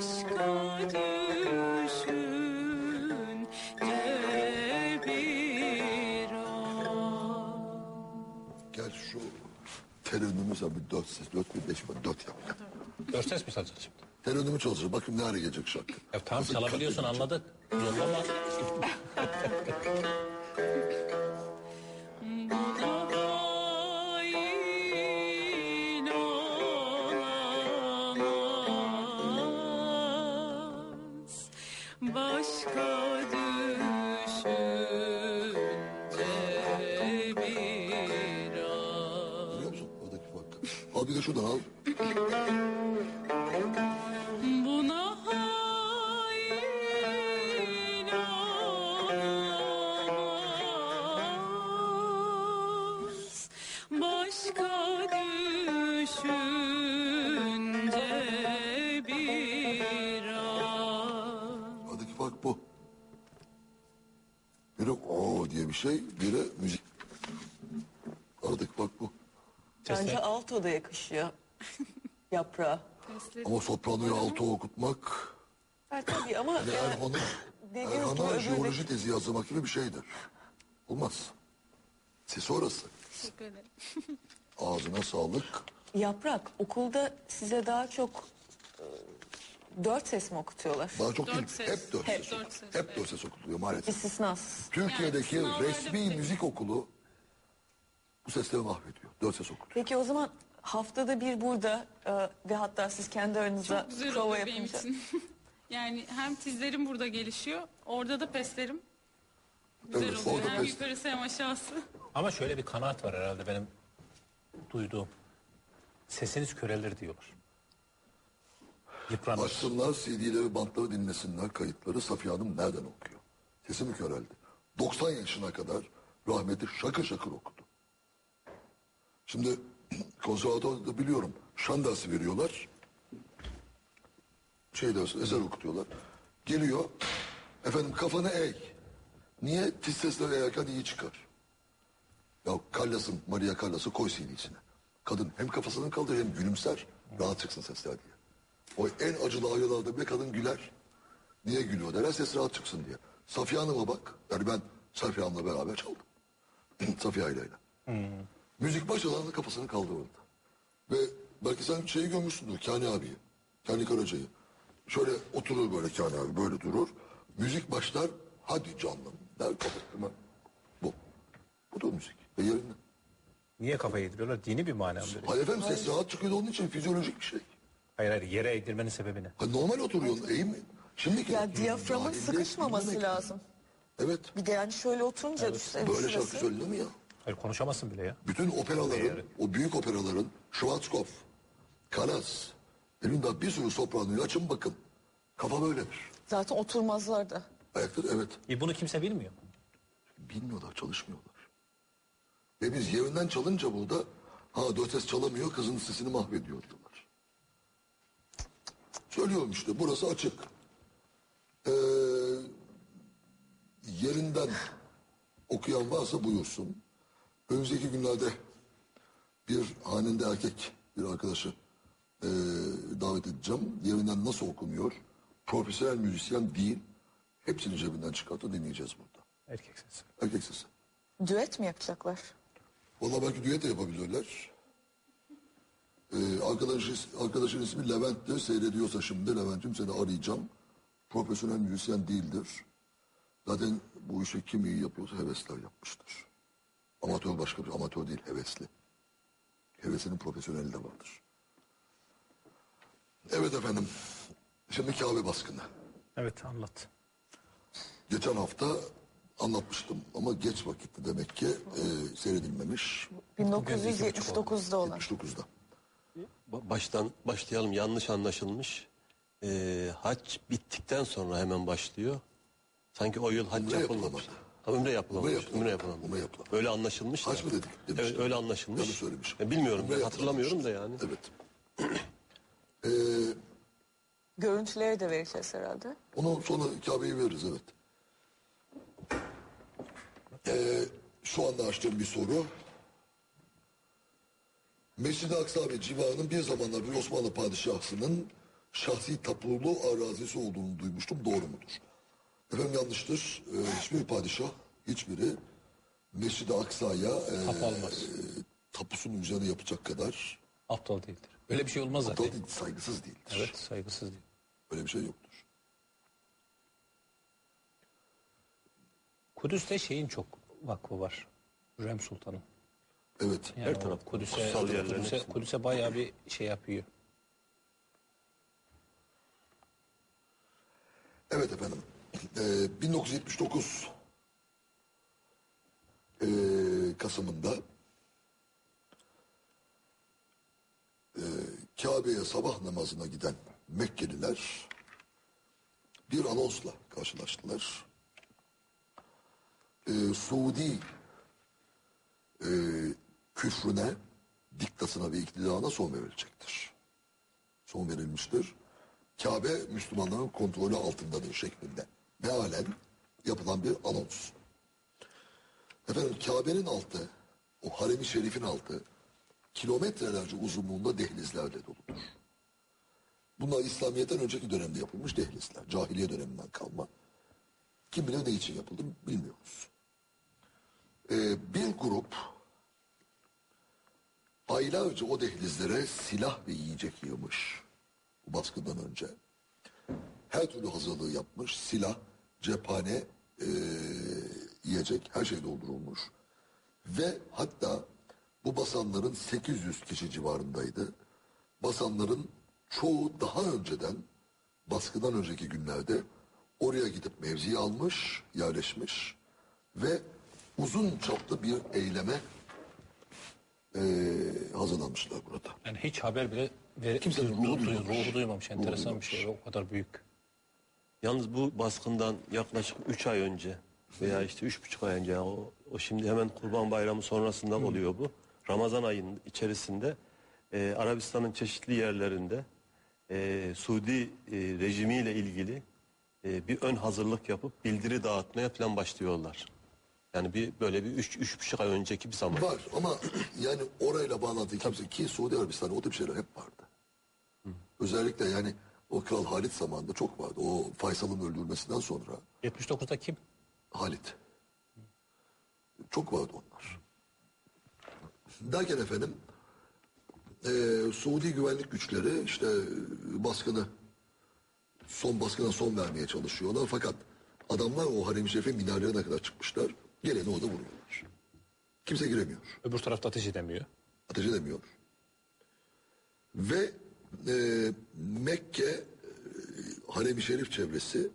Düşünce bir an Gel şu telefonumuza bir dört ses, dört bir beş var, dört yap. Dört ses mi çalacağız şimdi? Telefonumu çalışır, bakayım ne hale gelecek şarkı. Ya tamam çalabiliyorsun anladık. Yollama. Düşünce bir an Biliyor musun? De şuradan al. Bir şey, biri müzik. Aradaki fark bu. Bence alto da yakışıyor. Yaprağa. Ama sopranoyu alto okutmak, Ha, tabii ama yani yani, dediğiniz gibi Erhan'a öbürü- jeoloji tezi yazmak gibi bir şeydir. Olmaz. Sesi orası. Teşekkür ederim. Ağzına sağlık. yaprak okulda size daha çok e, dört ses mi okutuyorlar? Daha çok Dört değil, ses. hep dört Hep ses. dört ses, Hep dört ses okutuluyor maalesef. İstisnasız. Türkiye'deki Yani sınavlarda resmi müzik okulu bu sesleri mahvediyor. Dört ses okutuyor. Peki o zaman haftada bir burada e, ve hatta siz kendi aranızda Çok güzel prova benim yapınca. için. yani hem tizlerim burada gelişiyor, orada da peslerim. Güzel Evet, oluyor. orada Hem pes- yukarısı hem aşağısı. Ama şöyle bir kanaat var herhalde benim duyduğum. Sesiniz körelir diyorlar. Yıpranır. Açsınlar CD'leri, bantları dinlesinler kayıtları. Safiye Hanım nereden okuyor? Sesi mi köreldi? 90 yaşına kadar rahmetli şakır şakır okudu. Şimdi konservatuvarda biliyorum şan dersi veriyorlar. Şey dersi, eser okutuyorlar. Geliyor, efendim kafanı eğ. Niye? Tiz sesleri eğerken iyi çıkar. Ya Callas'ın, Maria Callas'ı koy CD'sine. Kadın hem kafasını kaldırır hem gülümser. Rahat çıksın sesler diye. O en acılı ayılarda bile kadın güler. Niye gülüyor derler ses rahat çıksın diye. Safiye Hanım'a bak. Yani ben Safiye Hanım'la beraber çaldım. Safiye Ayla'yla. Müzik başladan kafasını kaldırırdı. Ve belki sen şeyi görmüşsündür Kani abiyi. Kani Karaca'yı. Şöyle oturur böyle Kani abi böyle durur. Müzik başlar hadi canım der kapatırma. Bu. Bu da müzik. Ve yerinde. Niye kafayı yediriyorlar? Dini bir böyle? Hayır efendim ses rahat çıkıyor da onun için fizyolojik bir şey. Hayır hayır yere eğdirmenin sebebi ne? Ha, normal oturuyorsun eğim mi? Şimdiki Ya diyaframın sıkışmaması lazım. Evet. Bir de yani şöyle oturunca düşse Böyle şarkı söylenir mi ya? Hayır konuşamazsın bile ya. Bütün operaların, o büyük operaların Schwarzkopf, Kalas, elinde bir sürü sopranoyu açın bakın. Kafa böyledir. Zaten oturmazlar da. Ayakta evet. E bunu kimse bilmiyor. Bilmiyorlar, çalışmıyorlar. Ve biz yerinden çalınca burada ha dört ses çalamıyor, kızın sesini mahvediyor. Söylüyorum işte, burası açık. Ee, yerinden okuyan varsa buyursun. Önümüzdeki günlerde bir hanende erkek bir arkadaşı ee, davet edeceğim. Yerinden nasıl okunuyor? Profesyonel müzisyen değil. Hepsini cebinden çıkartıp dinleyeceğiz burada. Erkek sesi. Erkek sesi. Düet mi yapacaklar? Valla belki düet de yapabilirler. Arkadaşın, arkadaşın ismi Levent'ti. Seyrediyorsa şimdi Levent'im seni arayacağım. Profesyonel müzisyen değildir. Zaten bu işi kim iyi yapıyorsa hevesler yapmıştır. Amatör başka bir amatör değil hevesli. Hevesinin profesyoneli de vardır. Evet efendim. Şimdi Kabe baskını. Evet anlat. Geçen hafta anlatmıştım ama geç vakitte demek ki e, seyredilmemiş. 1979'da olan. 79'da. Ba- Baştan başlayalım. Yanlış anlaşılmış. Ee, hac bittikten sonra hemen başlıyor. Sanki o yıl hac Umre yapılmamış. yapılamadı. Ha, Umre yapılamamış. Umre yapılamadı. Umre yapılamadı. Öyle anlaşılmış Hac da. mı dedik? Demişler. Evet, öyle anlaşılmış. Yanlış söylemişim. Ben bilmiyorum. Umre ben hatırlamıyorum da yani. Evet. Görüntüleri de vereceğiz herhalde. Onu sonra Kabe'yi veririz evet. Ee, şu anda açtığım bir soru. Mescid-i Aksa ve civarının bir zamanlar bir Osmanlı padişahının şahsi tapulu arazisi olduğunu duymuştum. Doğru mudur? Efendim yanlıştır. Ee, hiçbir padişah, hiçbiri Mescid-i Aksa'ya e, almaz. tapusunun üzerine yapacak kadar Aptal değildir. Öyle bir şey olmaz zaten. aptal değil, saygısız değildir. Evet saygısız değil. Öyle bir şey yoktur. Kudüs'te şeyin çok vakfı var. Hürrem Sultan'ın. Evet. Yani Her taraf Kudüs'e, kutsal Kudüs'e, hepsinde. Kudüs'e bayağı bir şey yapıyor. Evet efendim. Ee, 1979 ee, Kasım'ında ee, Kabe'ye sabah namazına giden Mekkeliler bir anonsla karşılaştılar. Ee, Suudi ee, küfrüne, diktasına ve iktidarına son verilecektir son verilmiştir. Kabe Müslümanların kontrolü altındadır şeklinde. Mealen yapılan bir anons. Efendim Kabe'nin altı, o haremi şerifin altı kilometrelerce uzunluğunda dehlizlerle doludur. Bunlar İslamiyet'ten önceki dönemde yapılmış dehlizler. Cahiliye döneminden kalma. Kim bilir ne için yapıldı bilmiyoruz. Ee, bir grup aylarca o dehlizlere silah ve yiyecek yığmış. Bu baskından önce. Her türlü hazırlığı yapmış. Silah, cephane, eee, yiyecek her şey doldurulmuş. Ve hatta bu basanların 800 kişi civarındaydı. Basanların çoğu daha önceden baskından önceki günlerde oraya gidip mevzi almış, yerleşmiş ve uzun çaplı bir eyleme eee, hazırlanmışlar burada. Yani hiç haber bile ver, Kimse ruhu, ruhu duy- duymamış. ruhu duymamış. Ruhu Enteresan bir duymamış. şey. O kadar büyük. Yalnız bu baskından yaklaşık 3 ay önce veya işte üç buçuk ay önce o, o şimdi hemen Kurban Bayramı sonrasından oluyor bu. Ramazan ayının içerisinde e, Arabistan'ın çeşitli yerlerinde e, Suudi e, rejimiyle ilgili e, bir ön hazırlık yapıp bildiri dağıtmaya falan başlıyorlar. Yani bir böyle bir üç, üç buçuk ay önceki bir zaman. Var ama yani orayla bağlantı kimse ki Suudi Arabistan'da o tip şeyler hep vardı. Özellikle yani o Kral Halit zamanında çok vardı. O Faysal'ın öldürülmesinden sonra 79'da kim? Halit. Çok vardı onlar. Derken efendim eee Suudi güvenlik güçleri işte baskını son baskına son vermeye çalışıyorlar. Fakat adamlar o harem-i şerifin minarelerine kadar çıkmışlar. Geleni orada vuruyorlar. Kimse giremiyor. Öbür tarafta ateş edemiyor. ateş edemiyor. Ve e, Mekke e, Harem-i Şerif çevresi